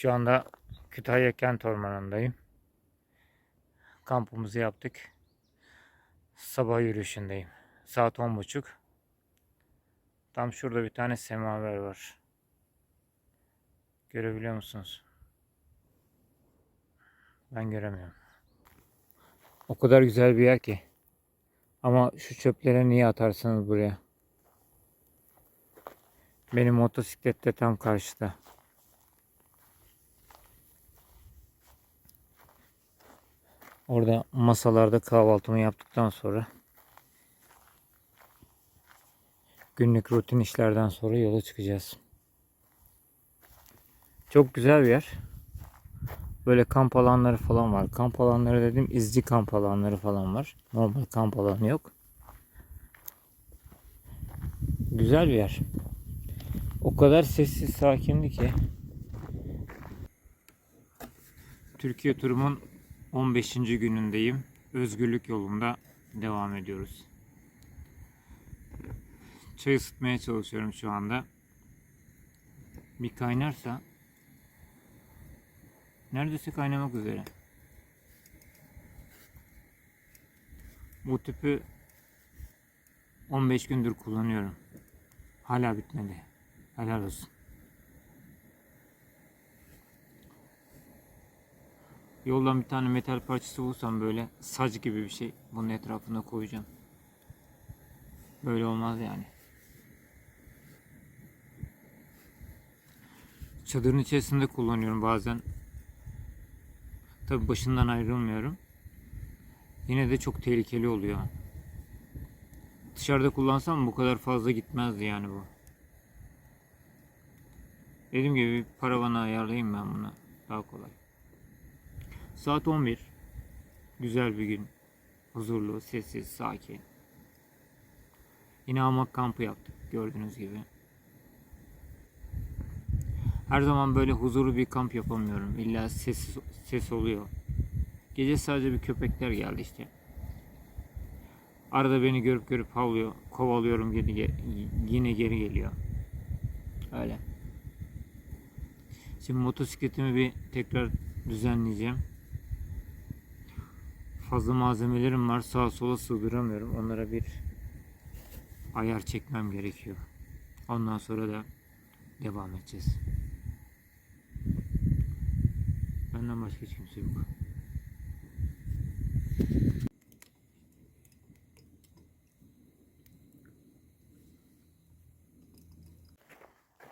Şu anda Kütahya Kent Ormanı'ndayım. Kampımızı yaptık. Sabah yürüyüşündeyim. Saat 10.30. Tam şurada bir tane semaver var. Görebiliyor musunuz? Ben göremiyorum. O kadar güzel bir yer ki. Ama şu çöpleri niye atarsınız buraya? Benim motosiklet de tam karşıda. Orada masalarda kahvaltımı yaptıktan sonra günlük rutin işlerden sonra yola çıkacağız. Çok güzel bir yer. Böyle kamp alanları falan var. Kamp alanları dedim izci kamp alanları falan var. Normal kamp alanı yok. Güzel bir yer. O kadar sessiz sakindi ki. Türkiye turumun 15. günündeyim. Özgürlük yolunda devam ediyoruz. Çay ısıtmaya çalışıyorum şu anda. Bir kaynarsa neredeyse kaynamak üzere. Bu tüpü 15 gündür kullanıyorum. Hala bitmedi. Helal olsun. Yoldan bir tane metal parçası bulursam böyle saç gibi bir şey bunun etrafına koyacağım. Böyle olmaz yani. Çadırın içerisinde kullanıyorum bazen. Tabi başından ayrılmıyorum. Yine de çok tehlikeli oluyor. Dışarıda kullansam bu kadar fazla gitmezdi yani bu. Dediğim gibi bir paravana ayarlayayım ben bunu. Daha kolay. Saat 11. Güzel bir gün. Huzurlu, sessiz, sakin. Yine hamak kampı yaptık gördüğünüz gibi. Her zaman böyle huzurlu bir kamp yapamıyorum. İlla ses ses oluyor. Gece sadece bir köpekler geldi işte. Arada beni görüp görüp havlıyor. Kovalıyorum yine, yine geri geliyor. Öyle. Şimdi motosikletimi bir tekrar düzenleyeceğim. Fazla malzemelerim var. Sağa sola sığdıramıyorum. Onlara bir ayar çekmem gerekiyor. Ondan sonra da devam edeceğiz. Benden başka hiç kimse yok.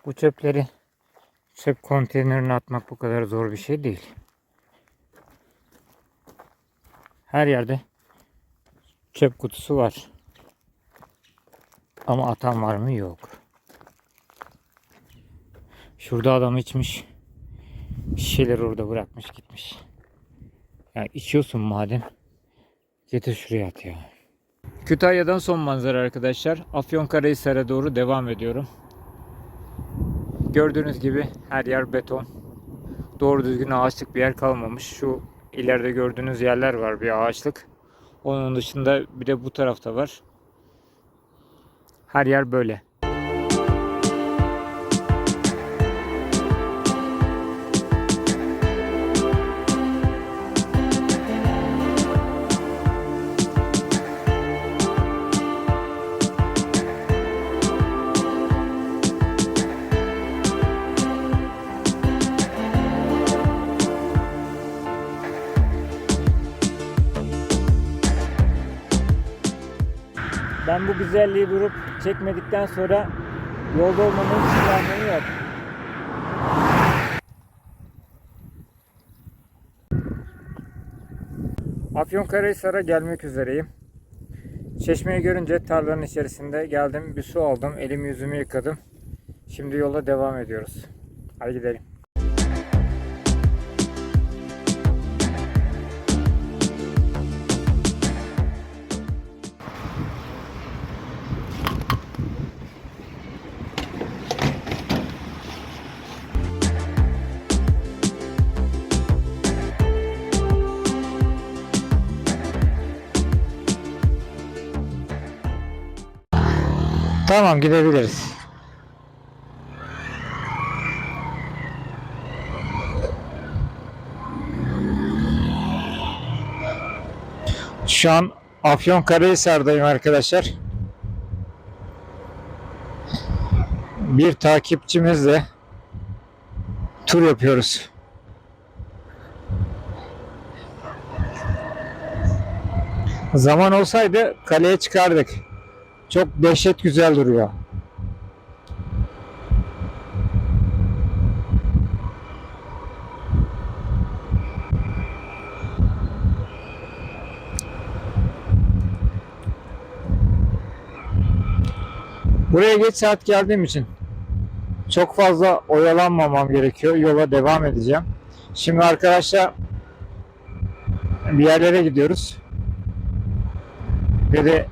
Bu çöpleri çöp konteynerine atmak bu kadar zor bir şey değil. Her yerde çöp kutusu var. Ama atan var mı? Yok. Şurada adam içmiş. Şişeleri orada bırakmış gitmiş. Yani içiyorsun madem. Getir şuraya at ya. Kütahya'dan son manzara arkadaşlar. Afyonkarahisar'a doğru devam ediyorum. Gördüğünüz gibi her yer beton. Doğru düzgün ağaçlık bir yer kalmamış. Şu ileride gördüğünüz yerler var bir ağaçlık. Onun dışında bir de bu tarafta var. Her yer böyle. Ben bu güzelliği durup çekmedikten sonra yolda olmamın hiçbir anlamı yok. Afyonkarahisar'a gelmek üzereyim. Çeşmeyi görünce tarlanın içerisinde geldim. Bir su aldım. Elimi yüzümü yıkadım. Şimdi yola devam ediyoruz. Hadi gidelim. Tamam gidebiliriz. Şu an Afyon Afyonkarahisar'dayım arkadaşlar. Bir takipçimizle tur yapıyoruz. Zaman olsaydı kaleye çıkardık. Çok dehşet güzel duruyor. Buraya geç saat geldiğim için çok fazla oyalanmamam gerekiyor. Yola devam edeceğim. Şimdi arkadaşlar bir yerlere gidiyoruz. Dedi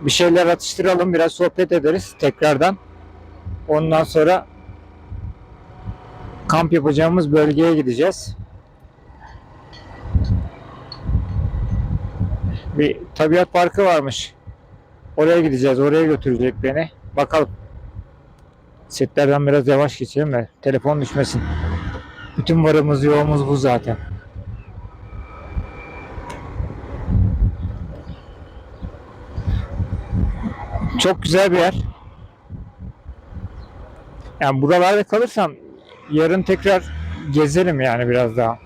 bir şeyler atıştıralım, biraz sohbet ederiz tekrardan. Ondan sonra kamp yapacağımız bölgeye gideceğiz. Bir tabiat parkı varmış. Oraya gideceğiz. Oraya götürecek beni. Bakalım. Setlerden biraz yavaş geçelim de telefon düşmesin. Bütün varımız yoğumuz bu zaten. Çok güzel bir yer. Yani buralarda kalırsam yarın tekrar gezerim yani biraz daha.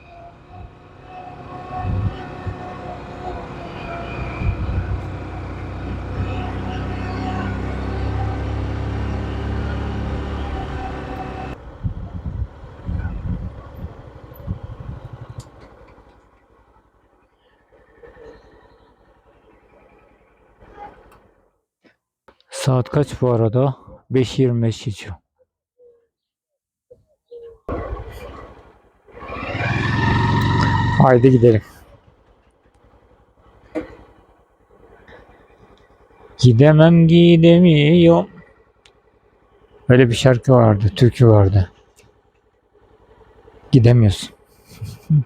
Saat kaç bu arada? 5.25 geçiyor. Haydi gidelim. Gidemem gidemiyorum. Öyle bir şarkı vardı, türkü vardı. Gidemiyorsun.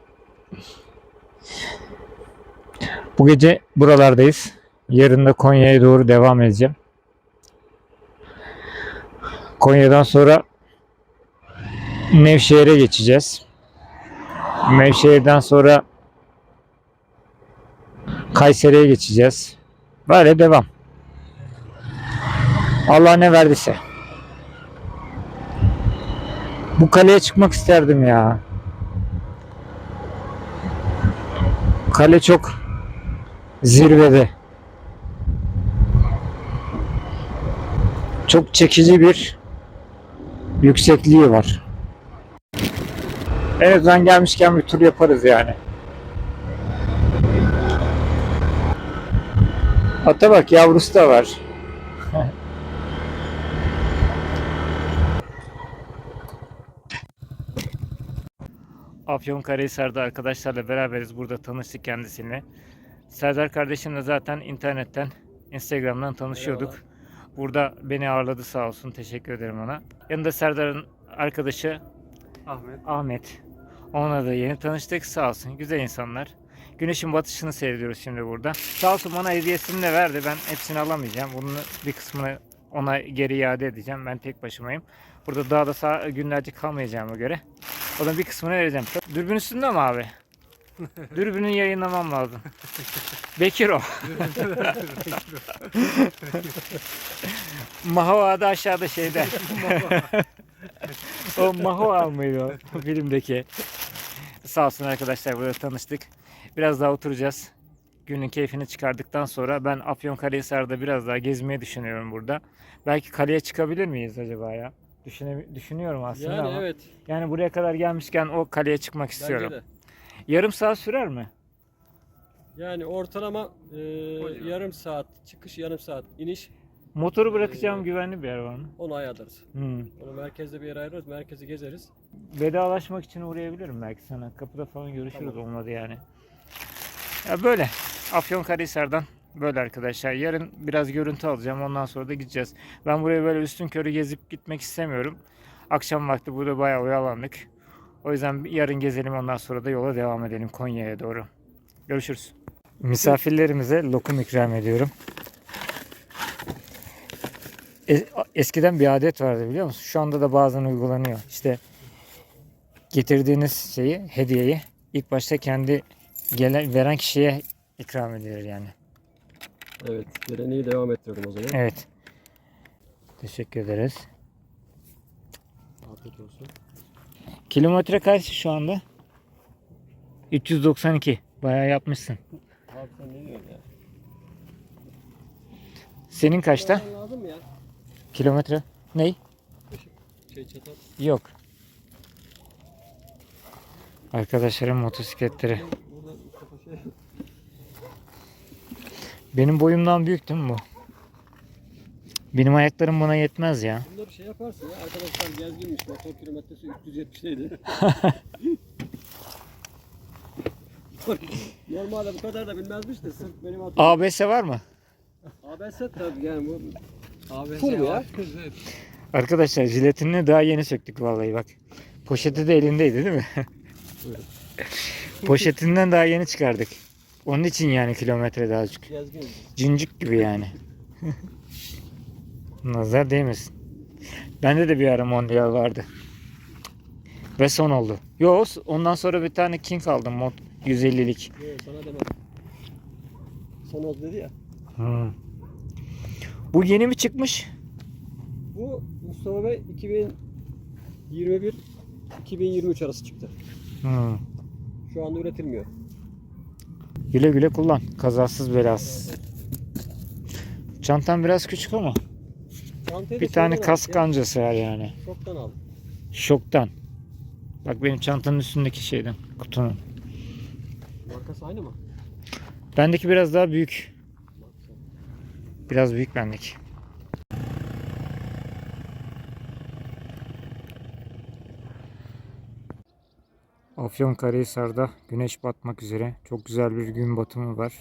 Bu gece buralardayız. Yarın da Konya'ya doğru devam edeceğim. Konya'dan sonra Nevşehir'e geçeceğiz. Nevşehir'den sonra Kayseri'ye geçeceğiz. Böyle devam. Allah ne verdiyse. Bu kaleye çıkmak isterdim ya. Kale çok zirvede. Çok çekici bir yüksekliği var. En azından gelmişken bir tur yaparız yani. Ata bak yavrusu da var. Afyonkarahisar'da arkadaşlarla beraberiz. Burada tanıştık kendisiyle. Serdar kardeşimle zaten internetten, Instagram'dan tanışıyorduk. Burada beni ağırladı sağ olsun. Teşekkür ederim ona. Yanında Serdar'ın arkadaşı Ahmet. Ahmet. Onunla da yeni tanıştık. Sağ olsun. Güzel insanlar. Güneşin batışını seyrediyoruz şimdi burada. Sağ olsun bana hediyesini de verdi. Ben hepsini alamayacağım. Bunun bir kısmını ona geri iade edeceğim. Ben tek başımayım. Burada dağda sağ, günlerce kalmayacağıma göre. Onun bir kısmını vereceğim. Dürbün üstünde mi abi? Dürbünün yayınlamam lazım. Bekir o. Mahova da aşağıda şeyde. o Mahova mıydı o filmdeki? Sağ olsun arkadaşlar burada tanıştık. Biraz daha oturacağız. Günün keyfini çıkardıktan sonra ben Afyonkarahisar'da biraz daha gezmeyi düşünüyorum burada. Belki kaleye çıkabilir miyiz acaba ya? Düşüne, düşünüyorum aslında Yani ama. evet. Yani buraya kadar gelmişken o kaleye çıkmak istiyorum. Bence de. Yarım saat sürer mi? Yani ortalama e, yarım saat çıkış yarım saat iniş Motoru bırakacağım Ee, güvenli bir yer var mı? onu ayarlarız. Hmm. Onu merkezde bir yere ayırırız. Merkezi gezeriz. Vedalaşmak için uğrayabilirim belki sana. Kapıda falan görüşürüz Tamam. olmadı yani. Ya böyle. Afyonkarahisar'dan böyle arkadaşlar. Yarın biraz görüntü alacağım. Ondan sonra da gideceğiz. Ben buraya böyle üstün körü gezip gitmek istemiyorum. Akşam vakti burada bayağı oyalandık. O yüzden yarın gezelim ondan sonra da yola devam edelim Konya'ya doğru. Görüşürüz. Misafirlerimize lokum ikram ediyorum. E- Eskiden bir adet vardı biliyor musun? Şu anda da bazen uygulanıyor. İşte getirdiğiniz şeyi, hediyeyi ilk başta kendi gelen veren kişiye ikram edilir yani. Evet. Geleneği devam ettirelim o zaman. Evet. Teşekkür ederiz. Afiyet olsun. Kilometre kaç şu anda? 392. Bayağı yapmışsın. Abi sen ne diyorsun ya? Senin kaçta? Lazım ya? Kilometre? Ney? Şey çatal. Yok. Arkadaşlarım motosikletleri. Şey. Benim boyumdan büyük değil mi bu? Benim ayaklarım buna yetmez ya. Bunları şey yaparsın ya. Arkadaşlar gezginmiş. Motor kilometresi 370'teydi. Normalde bu kadar da bilmezmiş de sırf benim hatırım. ABS var mı? ABS tabii yani bu. ABS Full bu ya. Arkadaşlar jiletini daha yeni söktük vallahi bak. Poşeti de elindeydi değil mi? Poşetinden daha yeni çıkardık. Onun için yani kilometre daha. Gezgin. Cincik gibi yani. Nazar değmesin. Bende de bir ara mondial vardı. Ve son oldu. Yo ondan sonra bir tane King aldım mod 150'lik. Yok sana demem. Son oldu dedi ya. Hmm. Bu yeni mi çıkmış? Bu Mustafa Bey 2021 2023 arası çıktı. Hmm. Şu anda üretilmiyor. Güle güle kullan. Kazasız belasız. Çantam biraz küçük ama Çantayı bir tane kask kancası var yani. Şoktan al. Şoktan. Bak benim çantanın üstündeki şeyden kutunun. Markası aynı mı? Bendeki biraz daha büyük. Biraz büyük bendeki. Afyonkarahisar'da güneş batmak üzere. Çok güzel bir gün batımı var.